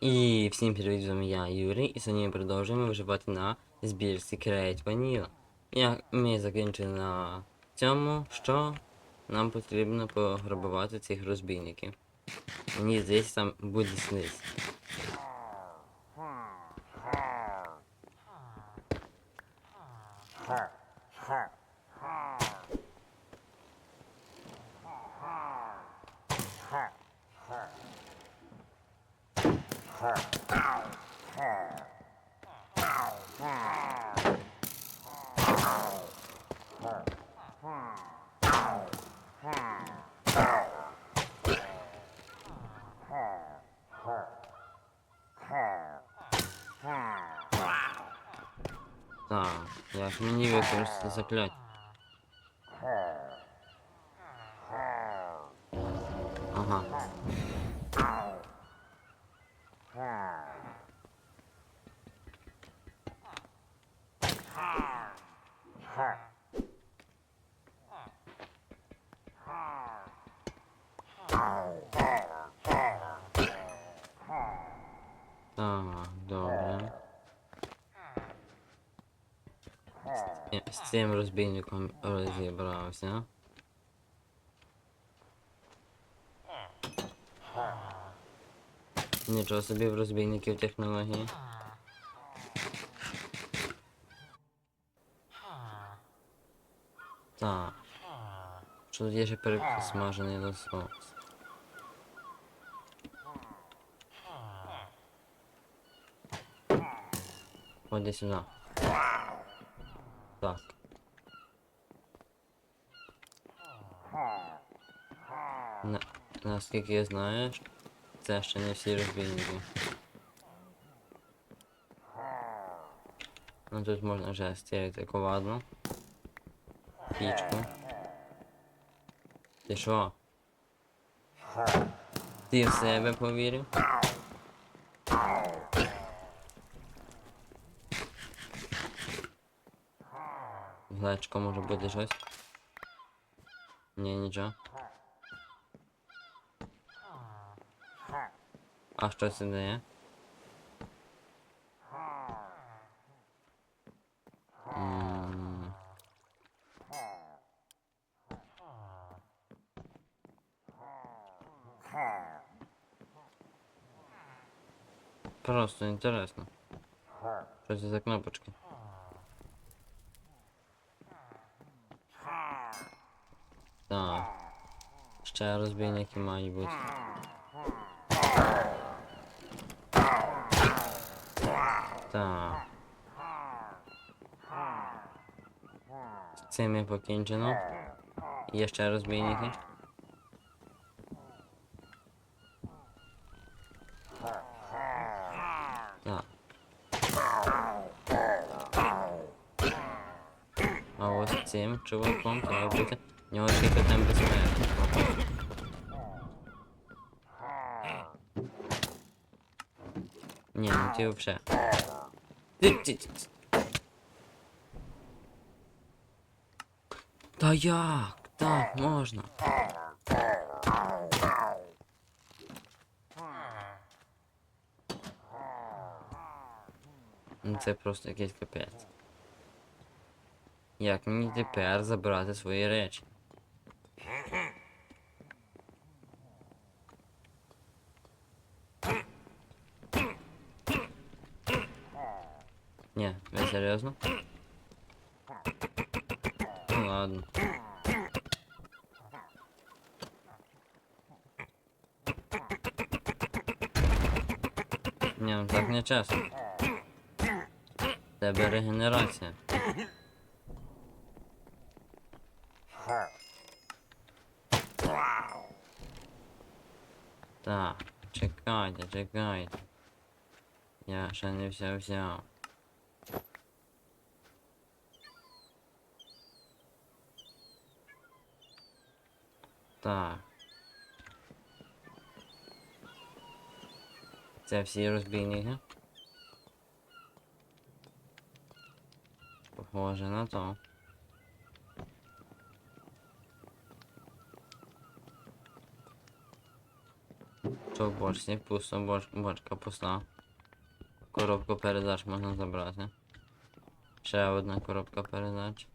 І всім привіт, з вами я Юрій, і сьогодні ми продовжуємо виживати на збірці Create Vanilla. Як ми закінчили на цьому, що нам потрібно пограбувати цих розбійників. Мені здається, там буде сниз. Так, як мені використати закляття? Так, добре. З- З цим розбійником розібрався. Нічого собі в розбійників технології. Так. Що тут є ще пересмажений лосос? Ходи сюди. Так. На, наскільки я знаю, це ще не всі розбійники. Ну тут можна вже стірити ковадло. Пічку. Ти що? Ти в себе повірив? Глечко може бути щось? Ні, нічого. А що це дає? М. Просто інтересно. Що це за кнопочки? Так. Ще розбійники мають бути. Так. З цим я покінчено. Є ще розбійники. Так. А ось цим чуваком треба бути. В нього тільки там безпечно. Ні, ну ти вообще. Та як? Так, можна. Ну це просто якийсь капець. Як мені тепер забрати свої речі? Ні, ви серйозно? Ну ладно. Ні, ну так не чесно. В Тебе регенерація. Так, чекайте, чекайте. Я ще не все взяв. Так. Це всі розбійники. Похоже на то. Що в бочці? Пусто, боч, бочка пуста. Коробку передач можна забрати. Ще одна коробка передач.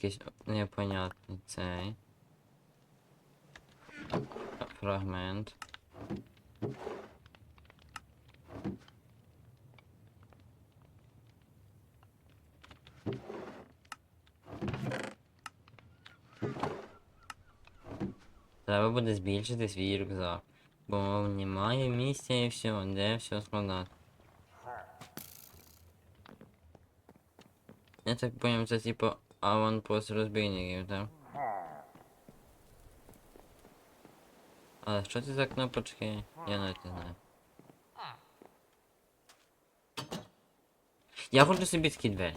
Якийсь непонятний цей. Фрагмент. Треба буде збільшити свій рюкзак. Бо немає місця і все, де все складати. Я так понял, це типу аванпост розбійників, так? А що це за кнопочки? Я навіть не знаю. Я хочу собі такі двері.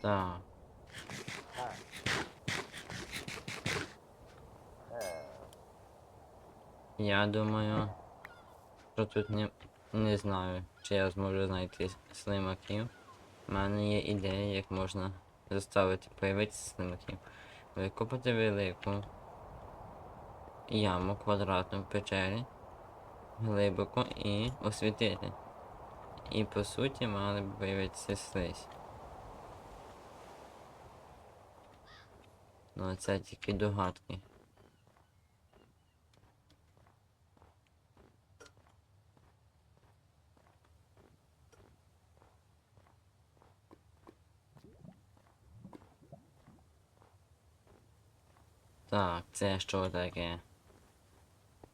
Так. Я думаю, що тут не, не знаю, чи я зможу знайти слимаків. У мене є ідея, як можна заставити появитися слимаків. Викопати велику яму квадратну в печері глибоко і освітити. І по суті мали б появитися слизь. Ну це тільки догадки. Так, це що таке?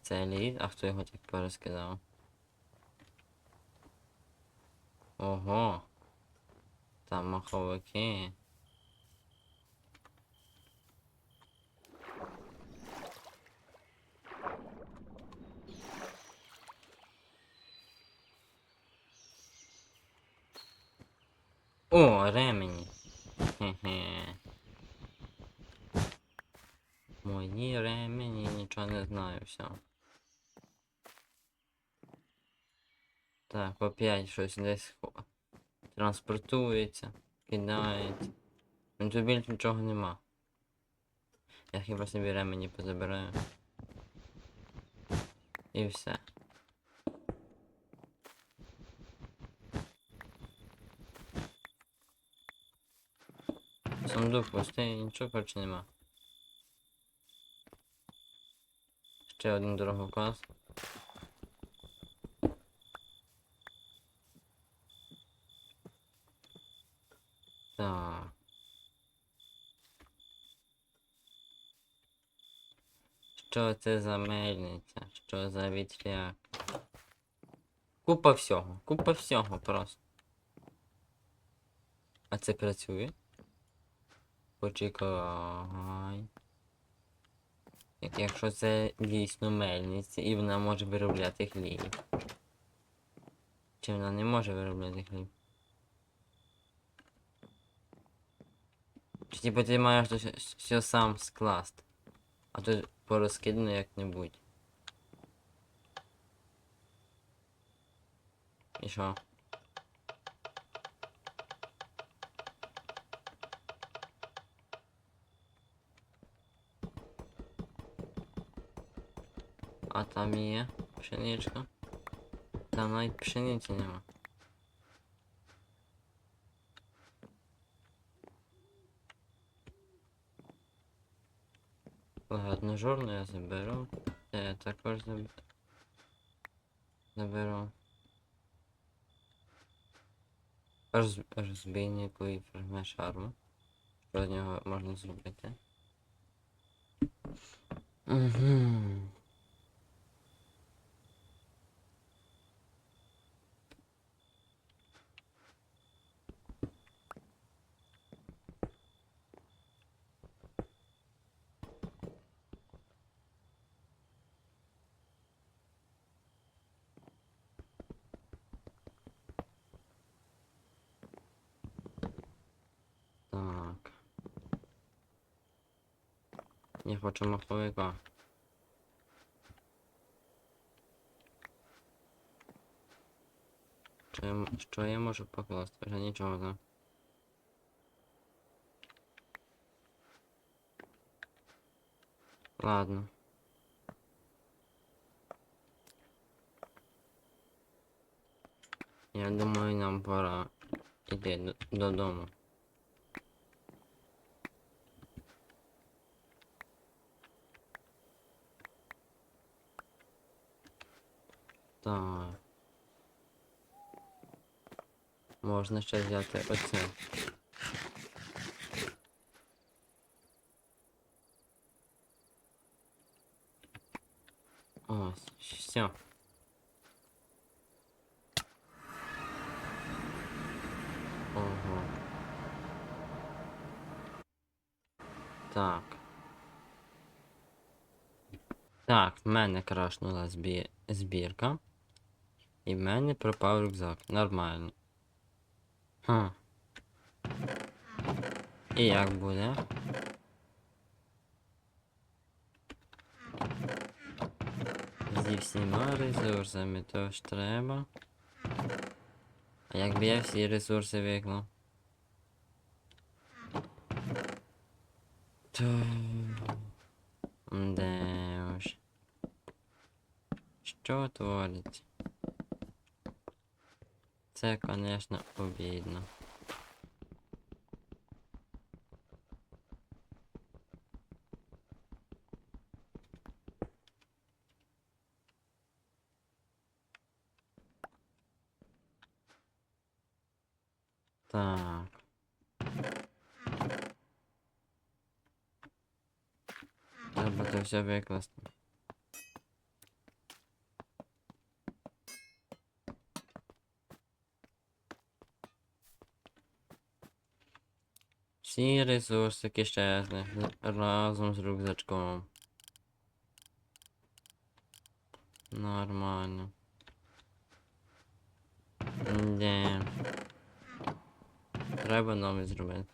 Це лід, а хто його так порозкидав? Ого. Там маховики. О, ремені. Хе-хе. Мої ремені, нічого не знаю, все. Так, опять щось десь транспортується, кидається. Ну тут більше нічого нема. Я хіба собі ремені позабираю. І все. Сундук пустий, нічого коротше нема. Ще один дороговказ. Так. Що це за мельниця? Що за вітряк? Купа всього, купа всього просто. А це працює? Почекай. Як- Якщо це дійсно мельниця і вона може виробляти хліб. Чи вона не може виробляти хліб? Чи типу ти маєш все сам скласти? А тут порозкидано як-небудь. І що? А там є пшеничка. Там навіть пшениці нема. Ладно, жорно я заберу. Це я також заб... заберу. Роз... Розбійнику і фрагмент шарму. Що з нього можна зробити? Угу. Я хочу маховика. Що я, м- що я можу покласти? Вже нічого, так? Ладно. Я думаю, нам пора йти д- додому. Так. Можна ще взяти оце. Ось, все. Ого. Так. Так, в мене крашнула збі... збірка. І в мене пропав рюкзак. Нормально. Хм. І як буде? Зі всіма ресурсами то ж треба. А якби я всі ресурси виклав? То... Де уж. Що твориться? Це, конечно, обідно. Так. Треба це все викласти. Всі ресурсики щезли разом з рюкзачком. Нормально. Де. Треба новий зробити.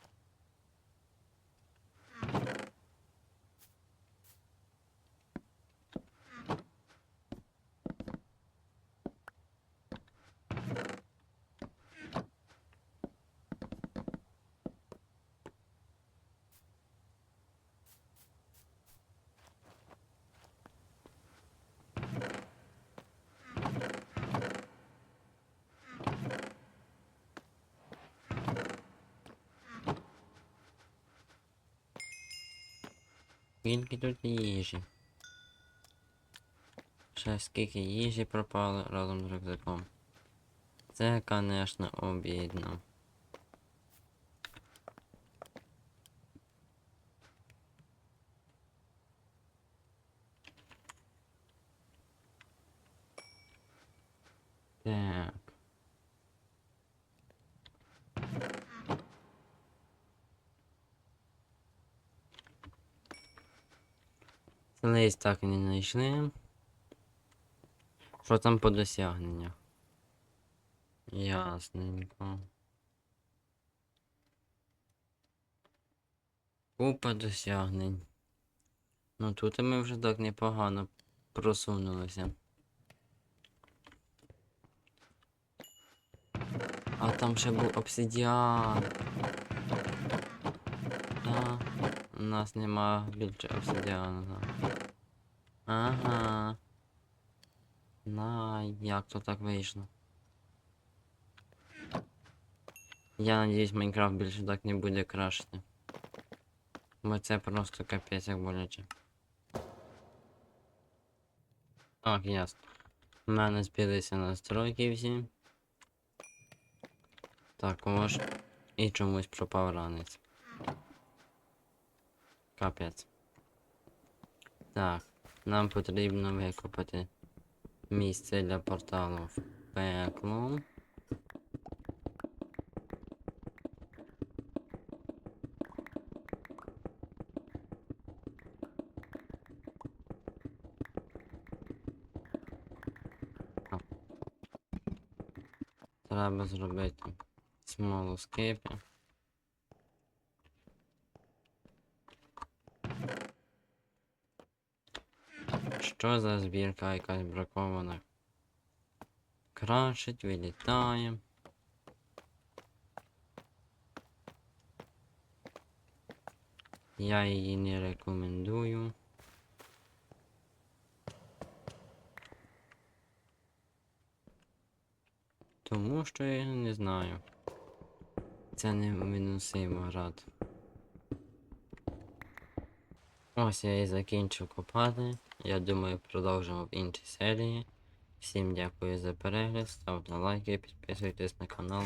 Скільки тут їжі? Ще скільки їжі пропало разом з рюкзаком. Це, конечно, обідно. Так. Лист так і не знайшли. Що там по досягненнях? Ясненько. Купа досягнень. Ну тут ми вже так непогано просунулися. А там ще був обсидіан. Да. У нас нема більше обсидіану. Да. Ага. На, як то так вийшло? Я надіюсь, Майнкрафт більше так не буде крашити. Бо це просто капець як боляче. Так, ясно. У мене збилися настройки всі. Також і чомусь пропав ранець. Капець. Так, нам потрібно викопати місце для порталу в пекло. Треба зробити смолоскипи. Що за збірка якась бракована? Крашить, вилітає. Я її не рекомендую. Тому що я не знаю. Це не град. Ось я і закінчу копати. Я думаю, продовжимо в іншій серії. Всім дякую за перегляд, ставте лайки, підписуйтесь на канал.